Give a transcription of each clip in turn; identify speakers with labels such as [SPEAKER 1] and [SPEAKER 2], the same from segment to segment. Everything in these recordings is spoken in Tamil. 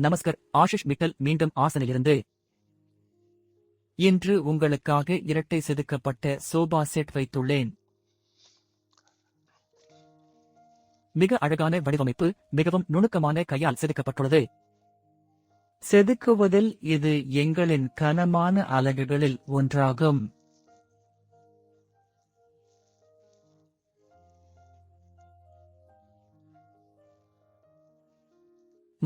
[SPEAKER 1] நமஸ்கர். ஆஷிஷ் மிட்டல் மீண்டும் ஆசனிலிருந்து. இன்று உங்களுக்காக இரட்டை செதுக்கப்பட்ட சோபா செட் வைத்துள்ளேன். மிக அழகான வடிவமைப்பு மிகவும் நுணுக்கமான கையால் செதுக்கப்பட்டுள்ளது. செதுக்குவதில் இது எங்களின் கனமான அலகுகளில் ஒன்றாகும்.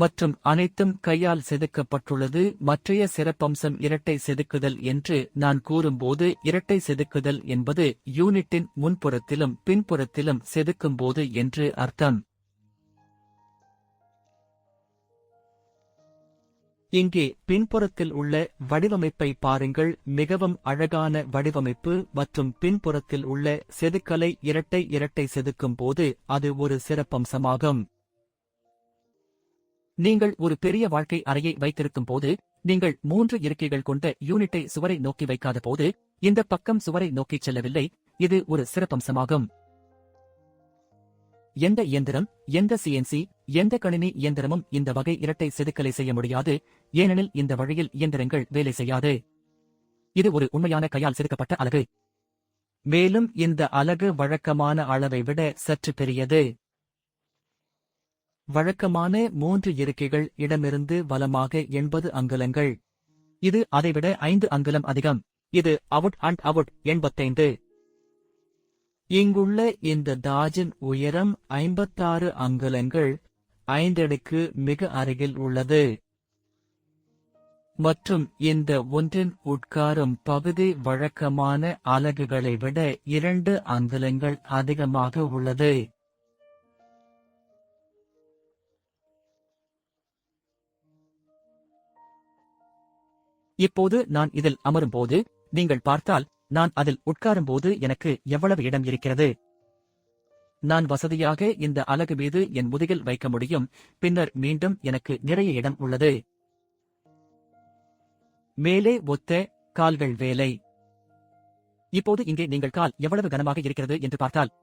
[SPEAKER 1] மற்றும் அனைத்தும் கையால் செதுக்கப்பட்டுள்ளது. மற்றைய சிறப்பம்சம் இரட்டை செதுக்குதல் என்று நான் கூறும்போது இரட்டை செதுக்குதல் என்பது யூனிட்டின் முன்புறத்திலும் பின்புறத்திலும் செதுக்கும்போது என்று அர்த்தம். இங்கே பின்புறத்தில் உள்ள வடிவமைப்பை பாருங்கள். மிகவும் அழகான வடிவமைப்பு மற்றும் பின்புறத்தில் உள்ள செதுக்கலை இரட்டை இரட்டை செதுக்கும் போது அது ஒரு சிறப்பம்சமாகும். நீங்கள் ஒரு பெரிய வாழ்க்கை அறையை வைத்திருக்கும் போது நீங்கள் மூன்று இருக்கைகள் கொண்ட யூனிட்டை சுவரை நோக்கி வைக்காத போது இந்த பக்கம் சுவரை நோக்கிச் செல்லவில்லை இது ஒரு சிறப்பம்சமாகும் எந்த இயந்திரம் எந்த சிஎன்சி எந்த கணினி இயந்திரமும் இந்த வகை இரட்டை செதுக்கலை செய்ய முடியாது ஏனெனில் இந்த வழியில் இயந்திரங்கள் வேலை செய்யாது. இது ஒரு உண்மையான கையால் செதுக்கப்பட்ட அலகு. மேலும் இந்த அலகு வழக்கமான அளவை விட சற்று பெரியது. வழக்கமான மூன்று இருக்கைகள் இடமிருந்து வலமாக எண்பது அங்குலங்கள். இது அதைவிட ஐந்து அங்குலம் அதிகம். இது அவுட் அண்ட் அவுட் எண்பத்தைந்து. இங்குள்ள இந்த தாஜின் உயரம் ஐம்பத்தாறு அங்குலங்கள் ஐந்தடுக்கு மிக அருகில் உள்ளது. மற்றும் இந்த ஒன்றின் உட்காரும் பகுதி வழக்கமான அலகுகளை விட இரண்டு அங்குலங்கள் அதிகமாக உள்ளது. இப்போது நான் இதில் அமரும்போது நீங்கள் பார்த்தால் நான் அதில் உட்காரும்போது எனக்கு எவ்வளவு இடம் இருக்கிறது? நான் வசதியாக இந்த அலகு மீது என் முதுகில் வைக்க முடியும் பின்னர் மீண்டும் எனக்கு நிறைய இடம் உள்ளது. மேலே ஒத்த கால்கள் வேலை. இப்போது இங்கே நீங்கள் கால் எவ்வளவு கனமாக இருக்கிறது என்று பார்த்தால்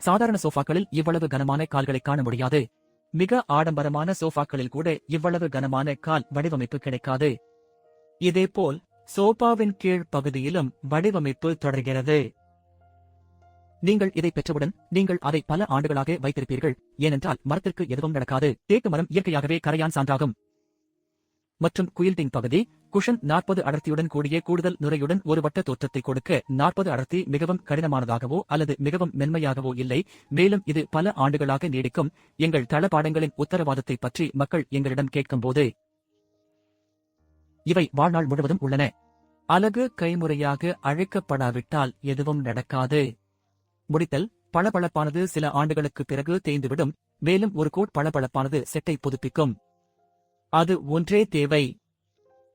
[SPEAKER 1] சாதாரண சோஃபாக்களில் இவ்வளவு கனமான கால்களை காண முடியாது. மிக ஆடம்பரமான சோஃபாக்களில் கூட இவ்வளவு கனமான கால் வடிவமைப்பு கிடைக்காது. இதேபோல் சோபாவின் கீழ் பகுதியிலும் வடிவமைப்பு தொடர்கிறது. நீங்கள் இதை பெற்றவுடன் நீங்கள் அதை பல ஆண்டுகளாக வைத்திருப்பீர்கள். ஏனென்றால் மரத்திற்கு எதுவும் நடக்காது. தேக்கு மரம் இயற்கையாகவே கரையான் சான்றாகும். மற்றும் குயில்டிங் பகுதி குஷன் நாற்பது அடர்த்தியுடன் கூடிய கூடுதல் நுரையுடன் ஒரு வட்ட தோற்றத்தை கொடுக்க நாற்பது அடர்த்தி மிகவும் கடினமானதாகவோ அல்லது மிகவும் மென்மையாகவோ இல்லை. மேலும் இது பல ஆண்டுகளாக நீடிக்கும். எங்கள் தளபாடங்களின் உத்தரவாதத்தை பற்றி மக்கள் எங்களிடம் கேட்கும்போது இவை வாழ்நாள் முழுவதும் உள்ளன. அலகு கைமுறையாக அழைக்கப்படாவிட்டால் எதுவும் நடக்காது. முடித்தல் பளபளப்பானது சில ஆண்டுகளுக்கு பிறகு தேய்ந்துவிடும். மேலும் ஒரு கோட் பளபளப்பானது செட்டை புதுப்பிக்கும். அது ஒன்றே தேவை.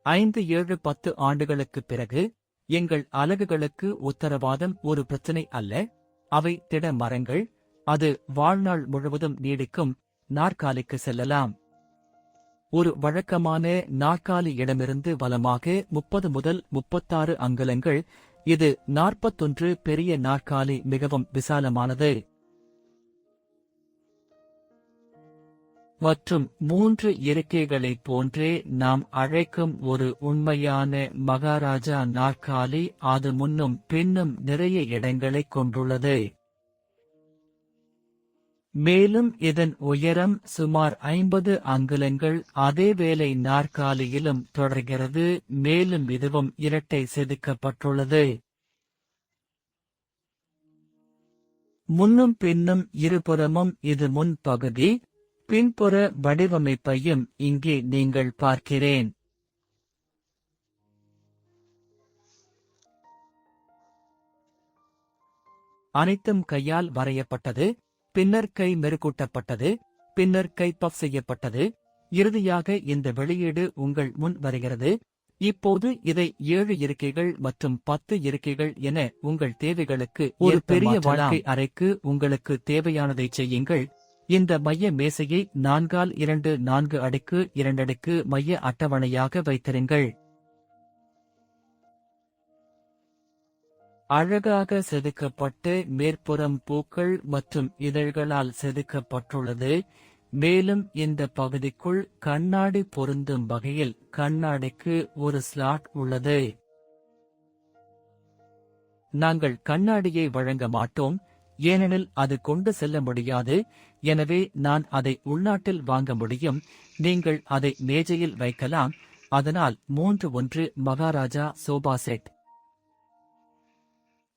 [SPEAKER 1] ஐந்து ஏழு பத்து ஆண்டுகளுக்குப் பிறகு எங்கள் அலகுகளுக்கு உத்தரவாதம் ஒரு பிரச்சனை அல்ல. அவை திட மரங்கள். அது வாழ்நாள் முழுவதும் நீடிக்கும். நாற்காலிக்கு செல்லலாம். ஒரு வழக்கமான நாற்காலி இடமிருந்து வலமாக முப்பது முதல் முப்பத்தாறு அங்குலங்கள். இது நாற்பத்தொன்று பெரிய நாற்காலி மிகவும் விசாலமானது. மற்றும் மூன்று இருக்கைகளைப் போன்றே நாம் அழைக்கும் ஒரு உண்மையான மகாராஜா நாற்காலி அது முன்னும் பின்னும் நிறைய இடங்களைக் கொண்டுள்ளது. மேலும் இதன் உயரம் சுமார் ஐம்பது அங்குலங்கள் அதேவேளை நாற்காலியிலும் தொடர்கிறது மேலும் இதுவும் இரட்டை செதுக்கப்பட்டுள்ளது. முன்னும் பின்னும் இருபுறமும் இது முன்பகுதி பின்புற வடிவமைப்பையும் இங்கே நீங்கள் பார்க்கிறேன். அனைத்தும் கையால் வரையப்பட்டது. பின்னர் கை மெருகூட்டப்பட்டது பின்னர் கை பஃப் செய்யப்பட்டது. இறுதியாக இந்த வெளியீடு உங்கள் முன் வருகிறது. இப்போது இதை ஏழு இருக்கைகள் மற்றும் பத்து இருக்கைகள் என உங்கள் தேவைகளுக்கு ஒரு பெரிய வாழ்க்கை அறைக்கு உங்களுக்கு தேவையானதை செய்யுங்கள். இந்த மைய மேசையை நான்கால் இரண்டு நான்கு அடுக்கு இரண்டடுக்கு மைய அட்டவணையாக வைத்திருங்கள். அழகாக செதுக்கப்பட்டு மேற்புறம் பூக்கள் மற்றும் இதழ்களால் செதுக்கப்பட்டுள்ளது. மேலும் இந்த பகுதிக்குள் கண்ணாடி பொருந்தும் வகையில் கண்ணாடிக்கு ஒரு ஸ்லாட் உள்ளது. நாங்கள் கண்ணாடியை வழங்க மாட்டோம். ஏனெனில் அது கொண்டு செல்ல முடியாது. எனவே நான் அதை உள்நாட்டில் வாங்க முடியும். நீங்கள் அதை மேஜையில் வைக்கலாம். அதனால் மூன்று ஒன்று மகாராஜா சோபா செட்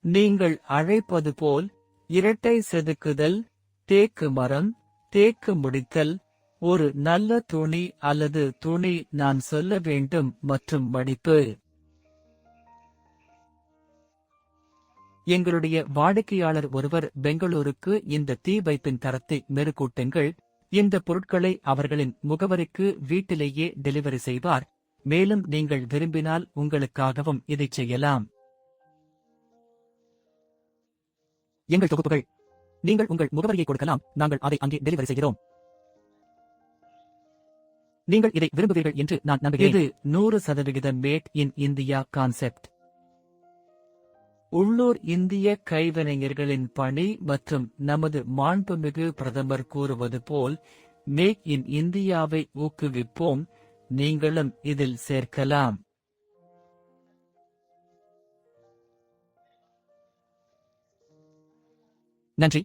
[SPEAKER 1] நீங்கள் அழைப்பது போல் இரட்டை செதுக்குதல் தேக்கு மரம் தேக்கு முடித்தல் ஒரு நல்ல துணி அல்லது துணி நான் சொல்ல வேண்டும் மற்றும் மடிப்பு. எங்களுடைய வாடிக்கையாளர் ஒருவர் பெங்களூருக்கு இந்த தீ வைப்பின் தரத்தை மெருகூட்டுங்கள். இந்த பொருட்களை அவர்களின் முகவரிக்கு வீட்டிலேயே டெலிவரி செய்வார். மேலும் நீங்கள் விரும்பினால் உங்களுக்காகவும் இதைச் செய்யலாம். எங்கள் தொகுப்புகள். நீங்கள் உங்கள் முகவரியை கொடுக்கலாம். நாங்கள் அதை அங்கே டெலிவரி செய்கிறோம். நீங்கள் இதை விரும்புவீர்கள் என்று நான் நம்புகிறேன். இது நூறு சதவிகித மேட் இன் இந்தியா கான்செப்ட் உள்ளூர் இந்திய கைவினைஞர்களின் பணி மற்றும் நமது மாண்புமிகு பிரதமர் கூறுவது போல் மேக் இன் இந்தியாவை ஊக்குவிப்போம். நீங்களும் இதில் சேர்க்கலாம். நன்றி